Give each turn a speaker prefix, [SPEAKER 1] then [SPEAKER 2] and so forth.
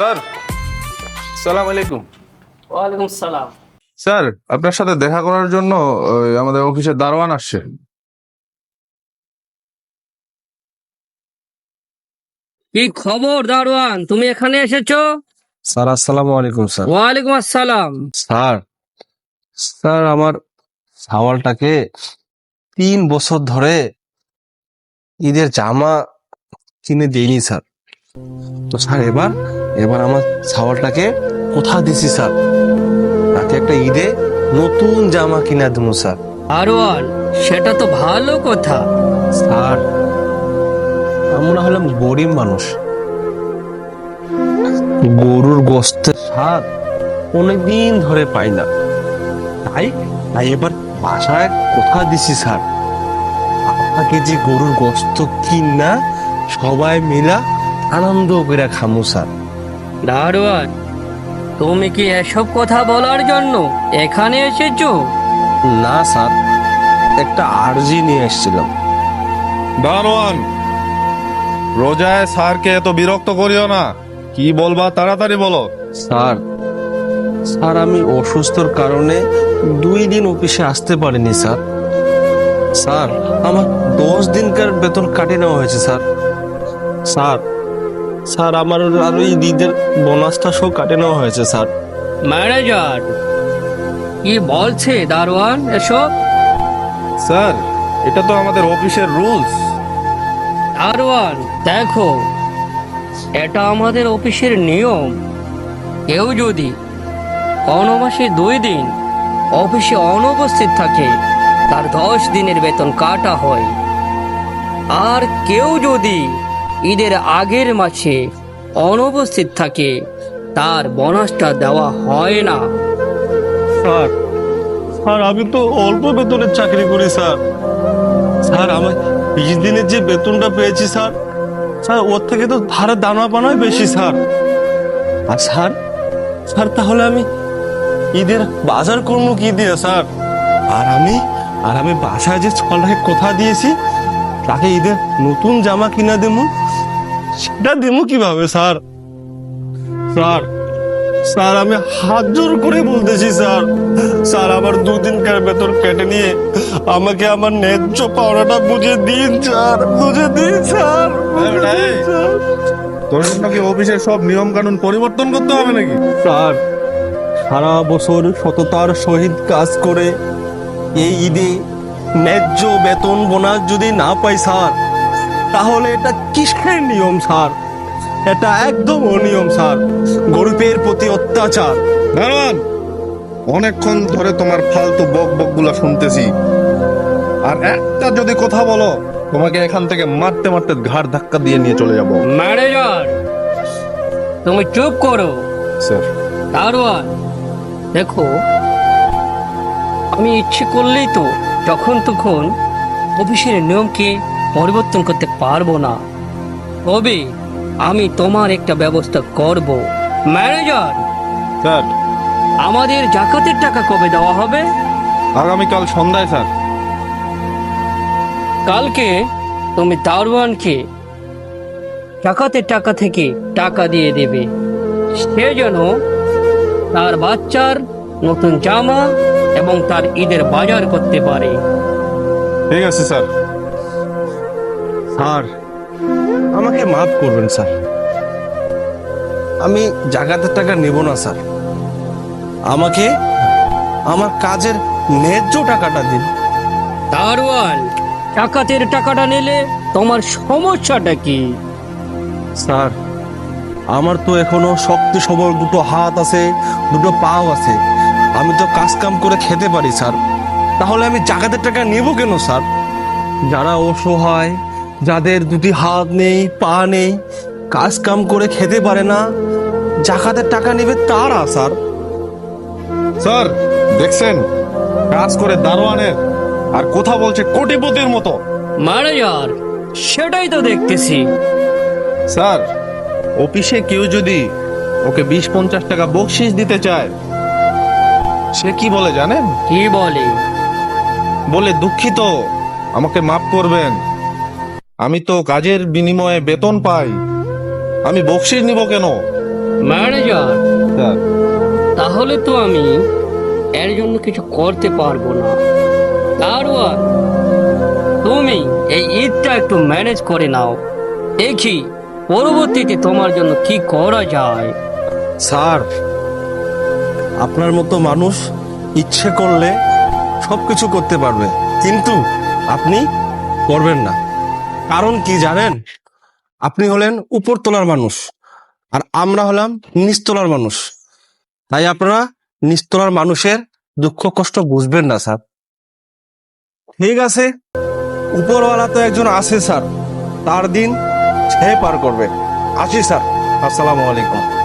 [SPEAKER 1] Sir. সালাম আলাইকুম।
[SPEAKER 2] ওয়ালাইকুম সালাম।
[SPEAKER 1] স্যার আপনার সাথে দেখা করার জন্য আমাদের অফিসে দারোয়ান আসছে।
[SPEAKER 2] কি খবর দারোয়ান? তুমি এখানে এসেছ?
[SPEAKER 3] স্যার আসসালামু আলাইকুম স্যার।
[SPEAKER 2] ওয়ালাইকুম আসসালাম।
[SPEAKER 3] স্যার স্যার আমার ছাওয়ালটাকে তিন বছর ধরে ঈদের জামা কিনে দেইনি স্যার। তো স্যার এবার এবার আমার ছাওয়ালটাকে কোথা দিছি স্যার? তাতে একটা ঈদে নতুন জামা কিনা দেবো স্যার।
[SPEAKER 2] দারোয়ান সেটা তো ভালো কথা।
[SPEAKER 3] স্যার আমরা হলাম গরিব মানুষ। গরুর গোস্তের স্বাদ অনেকদিন ধরে পাই না। তাই তাই এবার বাসায় কোথা দিছি স্যার? আপনাকে যে গরুর গোস্ত কিনা সবাই মিলা আনন্দ করে খামু স্যার।
[SPEAKER 2] দারোয়ান তুমি কি এসব কথা বলার জন্য এখানে এসেছ?
[SPEAKER 3] না স্যার। একটা আর্জি নিয়ে এসেছিলাম।
[SPEAKER 1] দারোয়ান রোজায় স্যারকে এত বিরক্ত করিও না। কি বলবা তাড়াতাড়ি বলো।
[SPEAKER 3] স্যার স্যার আমি অসুস্থর কারণে দুই দিন অফিসে আসতে পারিনি স্যার। স্যার আমার দশ দিনকার বেতন কাটে নেওয়া হয়েছে স্যার। স্যার স্যার আমার আরও ওই ঈদের বোনাসটা সব কাটে নেওয়া হয়েছে স্যার।
[SPEAKER 2] ম্যানেজার কি বলছে দারোয়ান এসব?
[SPEAKER 1] স্যার এটা তো আমাদের অফিসের রুলস।
[SPEAKER 2] দারোয়ান দেখো এটা আমাদের অফিসের নিয়ম। কেউ যদি কোনো মাসে দুই দিন অফিসে অনুপস্থিত থাকে তার দশ দিনের বেতন কাটা হয়। আর কেউ যদি ঈদের আগের মাসে অনুপস্থিত থাকে। তার বোনাসটা দেওয়া হয় না।
[SPEAKER 3] স্যার স্যার, আমি তো অল্প বেতনের চাকরি করি, স্যার। স্যার, আমি বিশ দিনের যে বেতনটা পেয়েছি, স্যার স্যার, ওর থেকে তো ধারে দানা পানাই বেশি, স্যার। আর স্যার স্যার, তাহলে আমি ঈদের বাজার করব কি দিয়ে, স্যার? আর আমি আর আমি বাসায় যে ছলটাকে কোথা দিয়েছি, তাকে ঈদের নতুন জামা কিনা দেবো? সেটা দেবো কীভাবে স্যার? স্যার স্যার আমি হাত জোর করে বলতেছি স্যার। স্যার আমার দুদিনকার বেতন কেটে নিয়ে আমাকে আমার ন্যায্য পাওনাটা বুঝে দিন স্যার বুঝে দিন স্যার।
[SPEAKER 1] তোর জন্য কি অফিসের সব নিয়ম কানুন পরিবর্তন করতে হবে নাকি?
[SPEAKER 3] স্যার সারা বছর সততার সহিত কাজ করে এই ঈদে ন্যায্য বেতন বোনাস যদি না পাই স্যার তাহলে এটা কিসের নিয়ম স্যার? এটা একদম অনিয়ম স্যার। গরিবের প্রতি অত্যাচার।
[SPEAKER 1] দারোয়ান অনেকক্ষণ ধরে তোমার ফালতু বক বকগুলা শুনতেছি। আর একটা যদি কথা বলো তোমাকে এখান থেকে মারতে মারতে ঘাড় ধাক্কা দিয়ে নিয়ে চলে যাব।
[SPEAKER 2] ম্যানেজার তুমি চুপ করো।
[SPEAKER 1] স্যার।
[SPEAKER 2] দারোয়ান দেখো আমি ইচ্ছে করলেই তো যখন তখন অফিসের নিয়মকে পরিবর্তন করতে পারব না। তবে আমি তোমার একটা ব্যবস্থা করব। Manager
[SPEAKER 1] sir.
[SPEAKER 2] আমাদের জাকাতের টাকা কবে দেওয়া হবে?
[SPEAKER 1] আগামীকাল সন্ধ্যায় স্যার।
[SPEAKER 2] কালকে তুমি দারোয়ানকে জাকাতের টাকা থেকে টাকা দিয়ে দেবে। সে যেন তার বাচ্চার নতুন জামা এবং তার ঈদের বাজার করতে পারে।
[SPEAKER 1] ঠিক আছে স্যার।
[SPEAKER 3] স্যার আমাকে মাফ করবেন স্যার। আমি জাগাতের টাকা নেব না স্যার। আমাকে আমার কাজের ন্যায্য টাকাটা দিন।
[SPEAKER 2] দারোয়ান টাকাতের টাকাটা নিলে তোমার সমস্যাটা কি?
[SPEAKER 3] স্যার আমার তো এখনও শক্তি সবল দুটো হাত আছে দুটো পাও আছে। আমি তো কাজ কাম করে খেতে পারি স্যার। তাহলে আমি জাগাতের টাকা নেব কেন স্যার? যারা অসহায় যাদের দুটি হাত নেই পা নেই কাজ কাম করে খেতে পারে না জাকাতের টাকা নেবে তারা স্যার।
[SPEAKER 1] স্যার দেখছেন? কাজ করে দারোয়ানের আর কথা বলছে কোটিপতির মতো।
[SPEAKER 2] ম্যানেজার সেটাই তো দেখতেছি।
[SPEAKER 1] স্যার অফিসে কেউ যদি ওকে বিশ পঞ্চাশ টাকা বকশিস দিতে চায় সে কি বলে জানেন?
[SPEAKER 2] কি বলে?
[SPEAKER 1] বলে দুঃখিত আমাকে মাফ করবেন। আমি তো কাজের বিনিময়ে বেতন পাই। আমি বকশিস নিব কেন?
[SPEAKER 2] Manager
[SPEAKER 1] sir.
[SPEAKER 2] তাহলে তো আমি এর জন্য কিছু করতে পারব না। দারোয়ান তুমি এই ঈদটা একটু ম্যানেজ করে নাও। দেখি পরবর্তীতে তোমার জন্য কি করা যায়।
[SPEAKER 3] স্যার আপনার মতো মানুষ ইচ্ছে করলে সবকিছু করতে পারবে। কিন্তু আপনি করবেন না। কারণ কি জানেন? আপনি হলেন উপরতলার মানুষ আর আমরা হলাম নিচতলার মানুষ। তাই আপনারা নিচতলার মানুষের দুঃখ কষ্ট বুঝবেন না, স্যার। ঠিক আছে। উপরওয়ালা তো একজন আছে, স্যার। তার দিন সে পার করবে। আসি, স্যার। আসসালামু আলাইকুম।